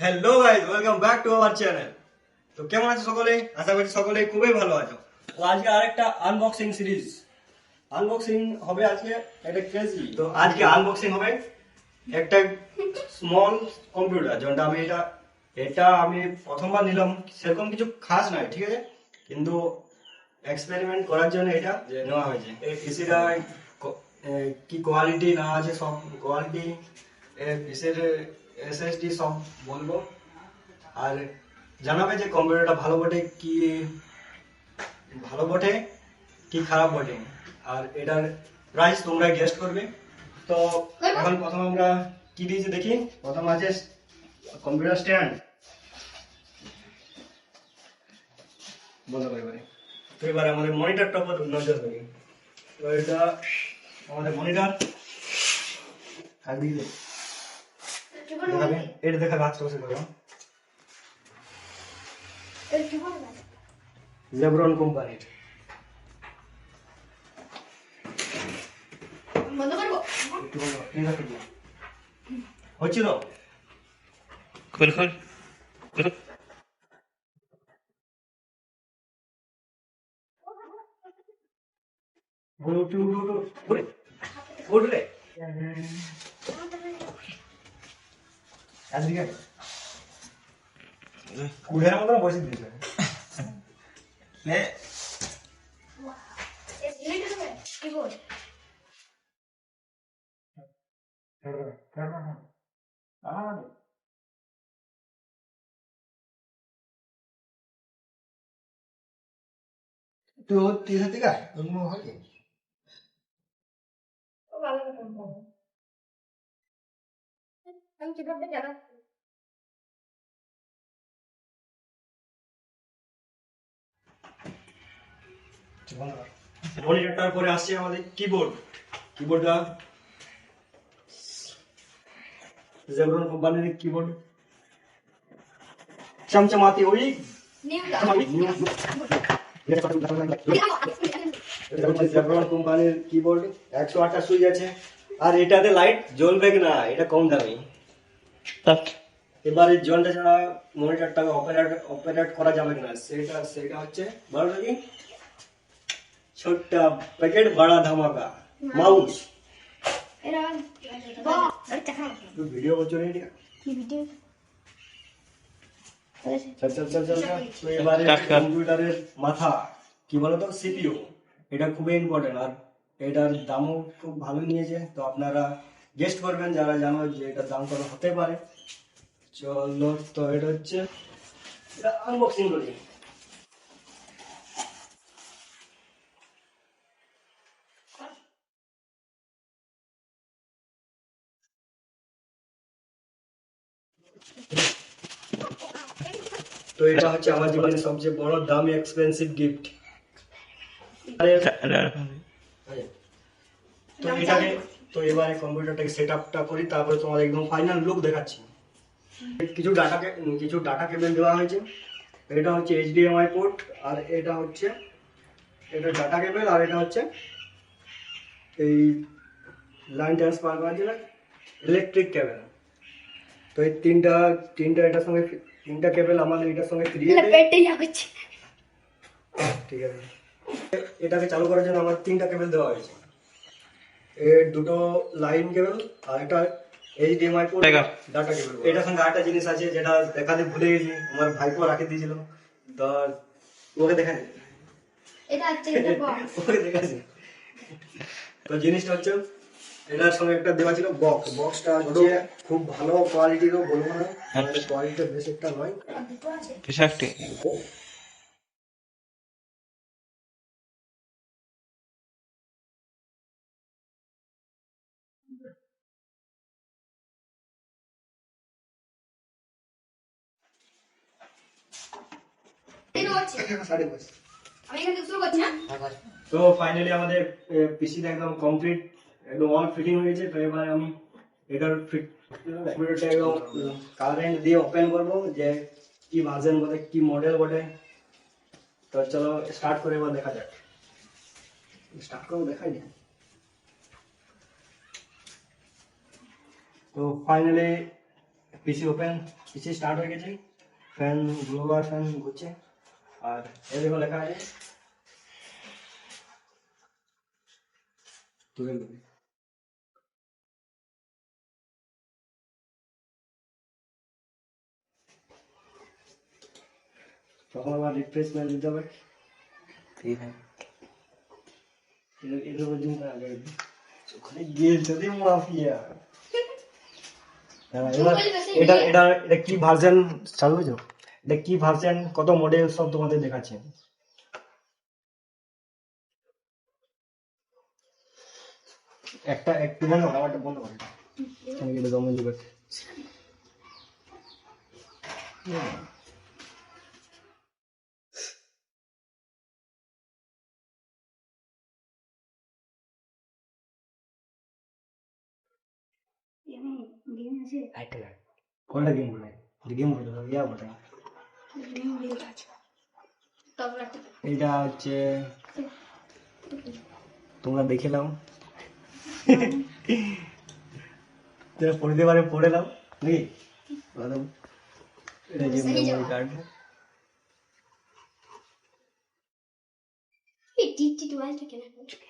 Hello guys welcome back to our channel তো কেমন আছো সকলে? আশা করছি সকলে খুবই ভালো আছো। তো আজকে আরেকটা আনবক্সিং সিরিজ আনবক্সিং হবে আজকে একটা ক্রেজি তো আজকে আনবক্সিং হবে একটা স্মল কম্পিউটার যেটা আমি এটা এটা আমি প্রথমবার নিলাম। সেরকম কিছু খাস নয় ঠিক আছে? কিন্তু এক্সপেরিমেন্ট করার জন্য এটা নেওয়া হয়েছে। এই পিসিটা কি কোয়ালিটি না আছে সব কোয়ালিটি পিসের এসএসডি সব বলব। আর জানাবে যে কম্পিউটারটা ভালো বটে কি ভালো বটে কি খারাপ বটে। আর এটার প্রাইস তোমরা গেস্ট করবে। তো এখন প্রথম আমরা কি দিয়েছি দেখি? প্রথম আছে কম্পিউটার স্ট্যান্ড বন্ধ করে এবারে। তো এবারে আমাদের মনিটরটা উপর নজর করি। তো এটা আমাদের মনিটর। দিকে দেখাবে? এটা দেখা গাছটা বসে করো জেব্রন কোম্পানির। হচ্ছিল? খোল খোল খোল। উঠ উঠ উঠ। উঠ। এদিকে কুড়ের মতন বসে দিয়েছে। নে। তুই ওর তিরিশ থেকে আয় তোর কোনো হয় কি? ও ভালো আমি কীভাবে জানা মনিটরটার পরে আসছে আমাদের কিবোর্ড কিবোর্ডটা জেব্রন কোম্পানির কিবোর্ড চমচমাতি ওই জেব্রন কোম্পানির কিবোর্ড একশো আটটা সুইচ আছে আর এটাতে লাইট জ্বলবে না এটা কম দামি। এবারে জলটা ছাড়া মনিটরটাকে অপারেট অপারেট করা যাবে না সেটা সেটা হচ্ছে বলো কি? ছোট্ট প্যাকেট বড়া ধামাকা। মাউস ভিডিও করছ রে এটা? কি ভিডিও চল চল চল চল চল। এবারে। কম্পিউটারের মাথা। কি বলতো? সিপিইউ এটা খুবই ইম্পর্টেন্ট আর এটার দামও খুব ভালো নিয়েছে। তো আপনারা গেস্ট করবেন যারা জানো যে এটার দাম কত? হতে পারে। চলো তো এটা হচ্ছে এটা আনবক্সিং করি। তো এটা হচ্ছে আমার জীবনের সবচেয়ে বড় দামি এক্সপেন্সিভ গিফট তো এটাকে তো এবারে কম্পিউটারটাকে সেট আপটা করি তারপরে তোমার একদম ফাইনাল লুক দেখাচ্ছি। কিছু ডাটাকে কিছু ডাটা কেবল দেওয়া হয়েছে। এটা হচ্ছে এইচডিএমআই পোর্ট আর এটা হচ্ছে এটা ডাটা কেবল আর এটা হচ্ছে এই লাইন ট্রান্সফার করার জন্য ইলেকট্রিক কেবল তো এই তিনটা তিনটা এটার সঙ্গে তিনটা কেবল আমাদের এটার সঙ্গে ঠিক আছে। এটাকে চালু করার জন্য আমার তিনটা কেবল দেওয়া হয়েছে। এর দুটো লাইন কেবল আর একটা এইচডিএমআই পোর্ট. ডাটা কেবল এটার সঙ্গে আরেকটা জিনিস আছে যেটা দেখাতে ভুলে গেছি আমার ভাইপো রাখে দিয়েছিল। তো ওকে দেখা এটা হচ্ছে এটা বক্স ওকে দেখাছি তো জিনিসটা হচ্ছে এটার সঙ্গে একটা দেওয়া ছিল বক্স বক্সটা হচ্ছে খুব ভালো কোয়ালিটিরও বলব না। কোয়ালিটিটা বেশ একটা নয়। আছে। কিছু একটি সাড়ে পাঁচ। না তো ফাইনালি আমাদের পিসিটা একদম কমপ্লিট একদম অল ফিটিং হয়েছে তো এবার আমি এটার ফিট কম্পিউটারটা একদম কারেন্ট দিয়ে ওপেন করব যে কি ভার্সন বটে কি মডেল বটে তো চলো স্টার্ট করে এবার দেখা যাক। স্টার্ট করব দেখাই না? তো finally PC open AC start হয়ে গেছে। ফ্যান গ্লোবার ফ্যান ঘুরছে। আর এ দেখো লেখা আছে। তুলে দেবে তখন আবার রিফ্রেশমেন্ট দিতে হবে। ঠিক আছে। এর উপর জুম করা যাবে ওখানে গেলছে রে মাফিয়া। হ্যাঁ, এটা এটা এটা কি ভার্সন চালু হয়েছে? এটা কি ভার্সন কত মডেল সব তোমাদের দেখাচ্ছে? একটা একটু বন্ধ করো আমারটা বন্ধ করো এখানে গেলে দমে দিবে কোনটা গেম বলে গেম বলে ইয়া বলে এটা হচ্ছে তোমরা দেখে নাও। তোমরা পড়তে পারে পড়ে নাও। নাকি। এটা যে মেমোরি। কার্ড টুয়েলভ কেন এটা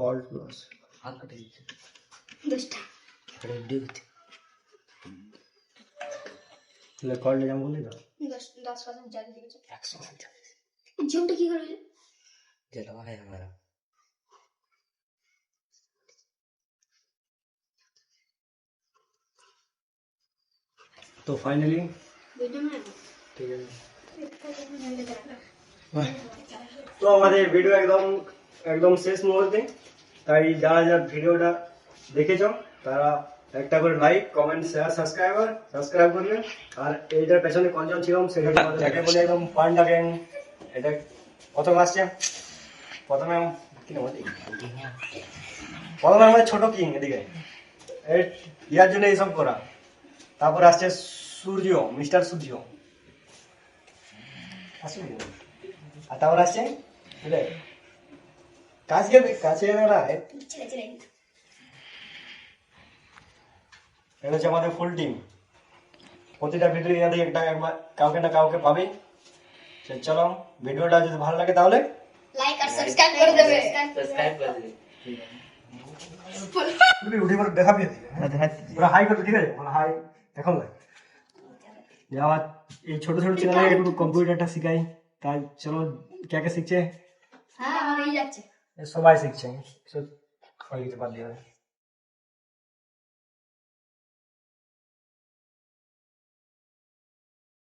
অল প্লাস দশটা তাহলে কলটা যেমন বললি তো দশ দশ পার্সেন্ট চার্জ দিয়েছে ঝুমটা কি করবি जलवा है हमारा তো ফাইনালি ভিডিও না ঠিক আছে তো আমাদের ভিডিও একদম একদম শেষ মুহূর্তে। তাই যারা যারা ভিডিওটা দেখেছ, তারা একটা করে like comment share subscriber subscribe করবে। আর এইটার পেছনে কজন ছিলাম সেটা বলে একদম পান্ডা গ্যাং এটা প্রথম আসছে। প্রথমে? প্রথমে আমাদের ছোট কিং এদিকে। ইয়ার জন্য এইসব করা। তারপর আসছে সূর্য, মিস্টার সূর্য। আর তারপর আসছে কাছে কাছে এনারা এটা হচ্ছে আমাদের ফুল টিম প্রতিটা ভিডিও এনাদের একটা কাউকে না কাউকে পাবে। চলো ভিডিওটা যদি ভালো লাগে তাহলে লাইক আর সাবস্ক্রাইব করে দেবে। সাবস্ক্রাইব করে দেবে। তুমি উঠে পরে দেখাবি ওরা হাই করবে ঠিক আছে? ওরা হাই এখন না যাওয়া এই ছোট ছোট ছেলেরা একটু কম্পিউটারটা শিখাই। তাই চলো কে কে শিখছে? হ্যাঁ আমার এই যাচ্ছে। so vai se exchange. Isso foi que te